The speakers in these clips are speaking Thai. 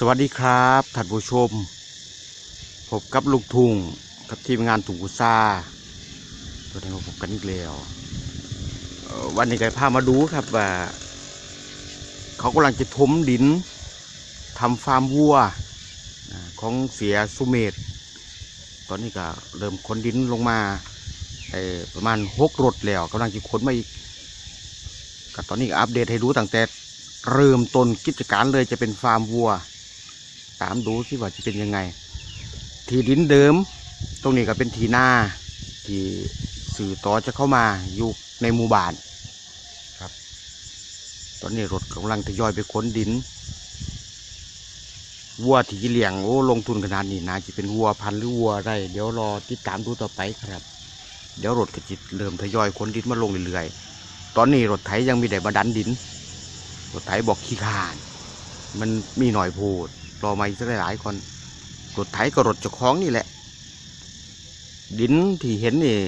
สวัสดีครับท่านผู้ชม พบกับลูกทุ่งกับทีมงานถุงกุซ่าตัวนี้มาพบกันอีกแล้ววันนี้ก็พามาดูครับว่าเขากำลังจะถมดินทำฟาร์มวัวของเสียสุเมธตอนนี้ก็เริ่มขนดินลงมาประมาณหกรถแล้วกำลังจะขนมาอีกก็ตอนนี้อัปเดตให้ดูตั้งแต่เริ่มต้นกิจการเลยจะเป็นฟาร์มวัว ตามดูที่ว่าจะเป็นยังไง ที่ดินเดิม ตรงนี้ก็เป็นทีหน้า ที่สื่อต่อจะเข้ามาอยู่ในหมู่บ้านครับ ตอนนี้รถกำลังทยอยไปขนดิน วัวที่จะเลี้ยงโอ้ลงทุนขนาดนี้นะจะเป็นวัวพันธุ์หรือวัวอะไรเดี๋ยวรอติดตามดูต่อไปครับ เดี๋ยวรถก็จะเริ่มทยอยขนดินมาลงเรื่อยๆตอนนี้รถไถยังมีแต่มาดันดินรถไถบอกขี้ขาน มันมีหน่อยโพด รอมาอีกสักหลายๆคนรถไถก็รถเจ้าของนี่แหละ ดินที่เห็นนี่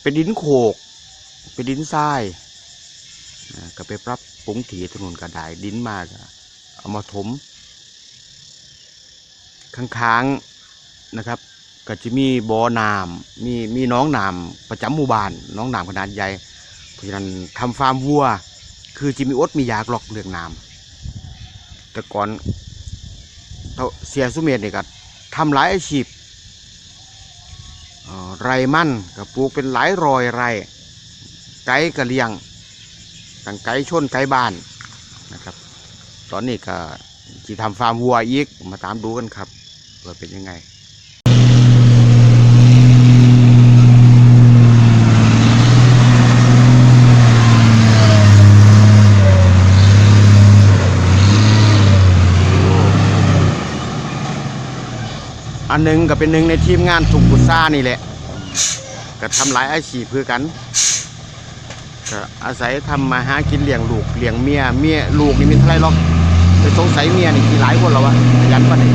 เป็นดินโขก เป็นดินทรายก็ไปปรับปรุงถีถนนกระดายดินมากเอามาถมข้างๆนะครับ ก็จะมีบ่อน้ำมีมีน้องน้ำประจำหมู่บ้านน้องน้ำขนาดใหญ่เพราะฉะนั้นทำฟาร์มวัว คือจิมีอดมียากหรอกเรื่องน้ำ แต่ก่อนเทเสียสุเมธนี่ก็ทำหลายอาชีพไรมั่นกับปลูกเป็นหลายรอยไรไก่ก็เลียงตั้งไก่ชนไก่บ้านนะครับ ตอนนี้ก็จีทำฟาร์มวัวอีกมาตามดูกันครับว่าเป็นยังไง อันหนึงก็เป็นหนึ่งในทีมงานถุกุซ่านี่แหละก็ทำหลายอาชีพเพื่อกันก็อาศัยทำมาหากินเลี้ยงลูกเลี้ยงเมียเมียลูกนี่มีเท่าไหรหรอกไปสงสัยเมียนี่มีหลายคนแล้ววะขยันปะเนี่ย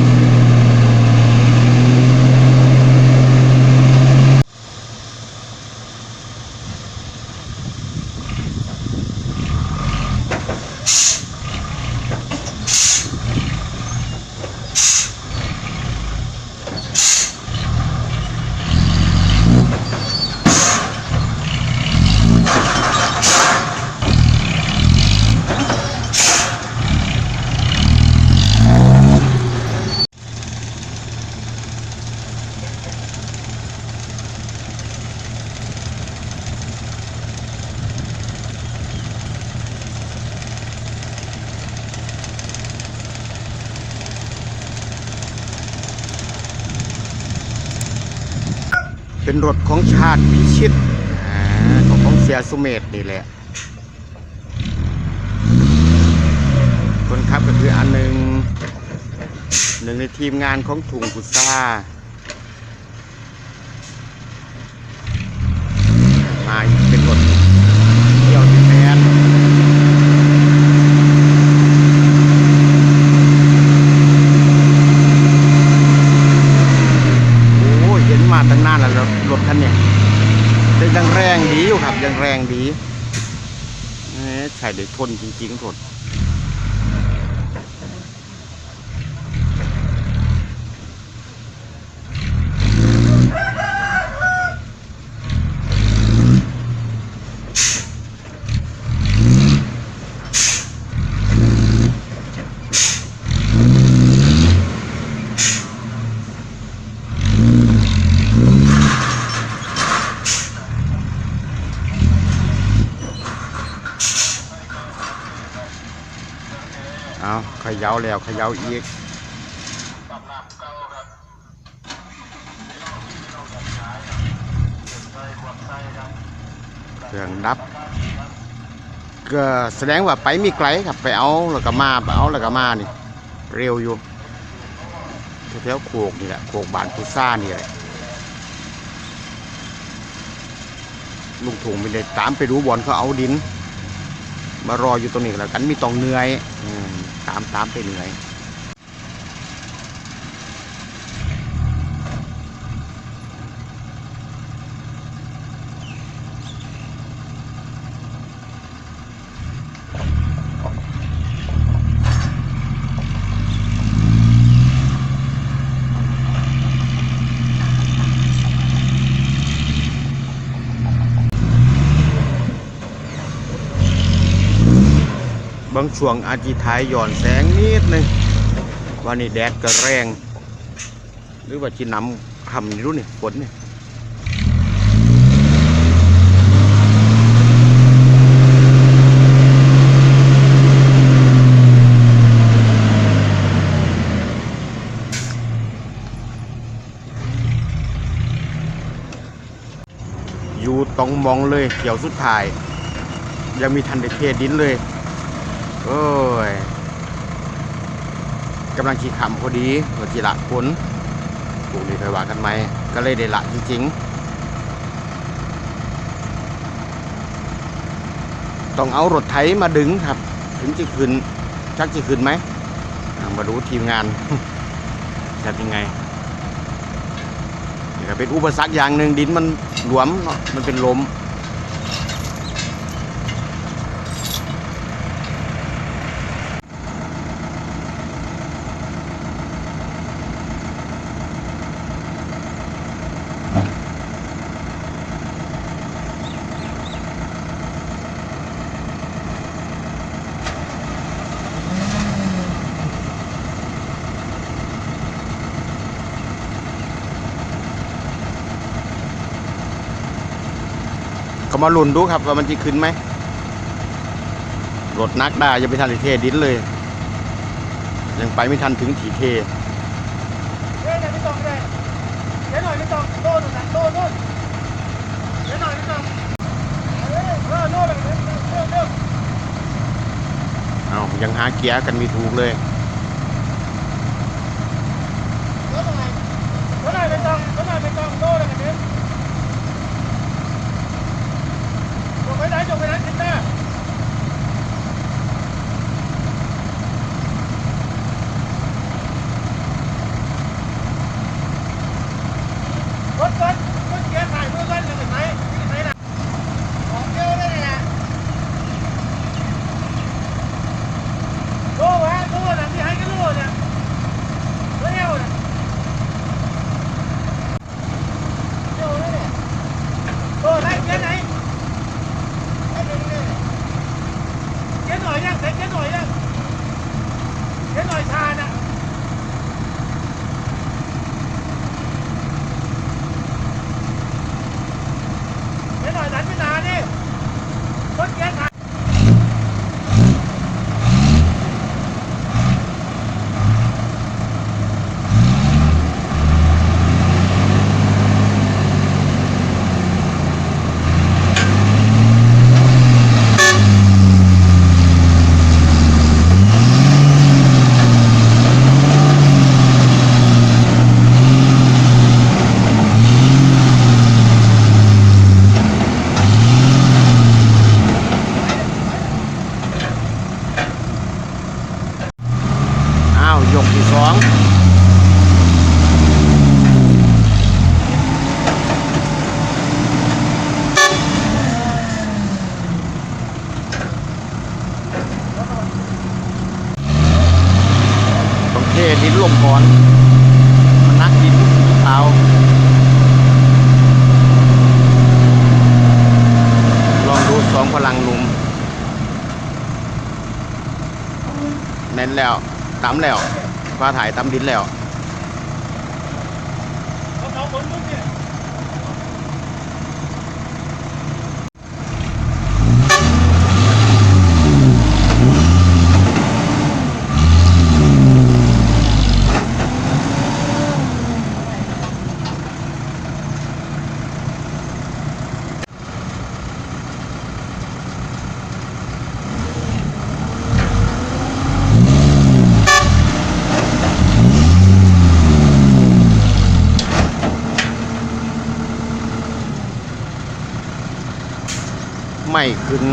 เป็นรถของชาติพิชิตอของของเสียสุเมธนี่แหละ คนขับก็คืออันหนึ่งหนึ่งในทีมงานของถุงกุซ่า มาอีกเป็นรถเที่ยวที่แทนโอ้ยเห็นมาตั้งนานแล้วรถรถคันเนี้ยแต่ยังแรงดีอยู่ครับ ยังแรงดีเอ๊ะ ใช่เด็กทนจริงๆทนาเข ย่าแล้วเขย่าอีกเครื่องดับก็แสดงว่าไปมีไกลครับไปเอาแล้วก็มาไปเอาแล้วก็มานี่ เร็วอยู่แถวโขกนี่แหละโขกบานพุซ่านี่แหละลุงถุงไม่ได้ตามไปดูบอลเขาเอาดิน มารออยู่ตรงนี้แล้วกันมีต้องเหนื่อยอืมตามตามไปเหนื่อยางช่วงอาจจีท้ายหย่อนแสงนิดนึงวันนี้แดดก็แรง หรือว่าจีน้ำคำนี่รู้นี่ฝนนี่อยู่ตรงมองเลยเกี่ยวสุดท้าย ยังมีทันได้เทดินเลย โอ้ยกำลังขี่ขำพอดีว่าจีละผลปลูกนี่ไปว่ากันไหม ก็เลยได้ละจริงๆ ต้องเอารถไถมาดึงครับ ถึงจะขึ้น ชักจะขึ้นไหม มาดูทีมงานจะยังไงนี่ก็เป็นอุปสรรคอย่างหนึ่งดินมันหลวมเนาะมันเป็นลม ก็มาลุ้นดูครับว่ามันจะขึ้นไหมรถนักได้ยังไม่ทันได้เทดินเลย ยังไปไม่ทันถึงถีเทเฮ้ยไม่ต้องเลยเดี๋ยวหน่อยไม่ต้องโดนนะโดนโดนเดี๋ยวหน่อยไม่ต้องเออเออโดนเลยเร็วเร็วเอายังหาเกียร์กันไมีถูกเลย ดินลมก่อน มันนักดินเท้าลองดูสองพลังหนุ่มแน่นแล้วตำแล้วฟ้าถ่ายตำดินแล้วเขาเขาคนลุกเนี่ย ขึ้น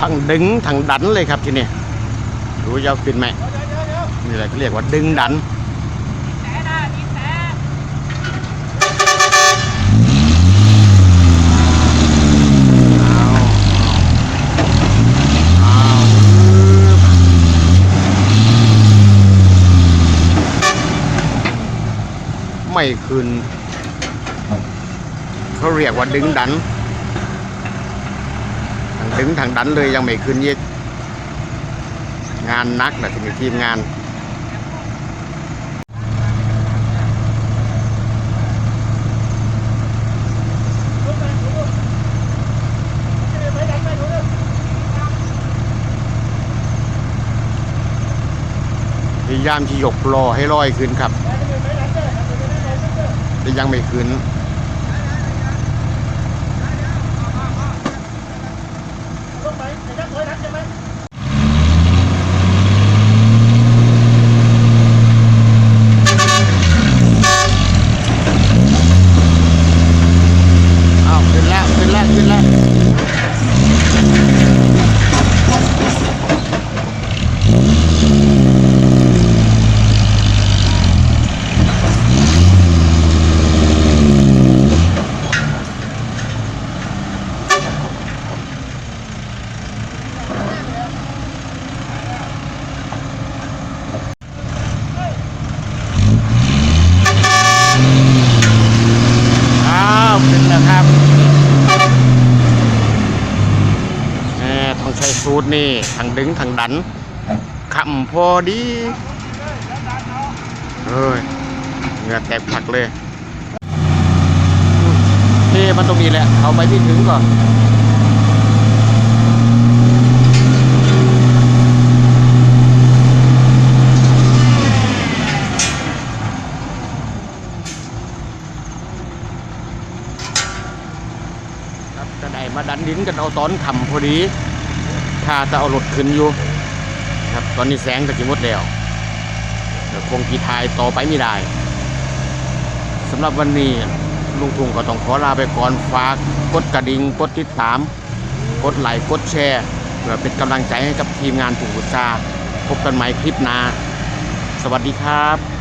ทั้งดึงทั้งดันเลยครับที่นี่รู้จะเอาขึ้นไหมเดี๋ยวเดี๋ยวเดี๋ยวนี่แหละเขาเรียกว่าดึงดันไม่คืนเขาเรียกว่าดึงดัน ทางดึงทางดันเลยยังไม่คืนยีกงานนักนะที่มีทีมงานพยายามที่ยกรอให้ลอยขึ้นครับแต่ยังไม่ขึ้น ลงไปเดี๋ยวจะถอยหลังใช่ไหม อ้าวขึ้นแล้วขึ้นแล้วขึ้นแล้วอ้าวขึ้นแล้วครับแหมต้องใช้สูตรนี่ทั้ง ดึงทั้งดันขำพอดีเฮ้ยเหงื่อแตกผักเลยเท่มันตรงนี้แหละ เอาไปที่ถึงก่อนครับจะได้มาดันดินกันเอาตอนขำพอดี ถ้าจะเอารถขึ้นอยู่ครับตอนนี้แสงก็จะหมดแล้วเดี๋ยวคงกีทายต่อไปไม่ได้สำหรับวันนี้ลุงทุ่งก็ต้องขอลาไปก่อนฝากกดกระดิ่งกดติดตาม กดไลค์กดแชร์เพื่อเป็นกำลังใจให้กับทีมงานถูกอุตสาพบกันใหม่คลิปหน้าสวัสดีครับ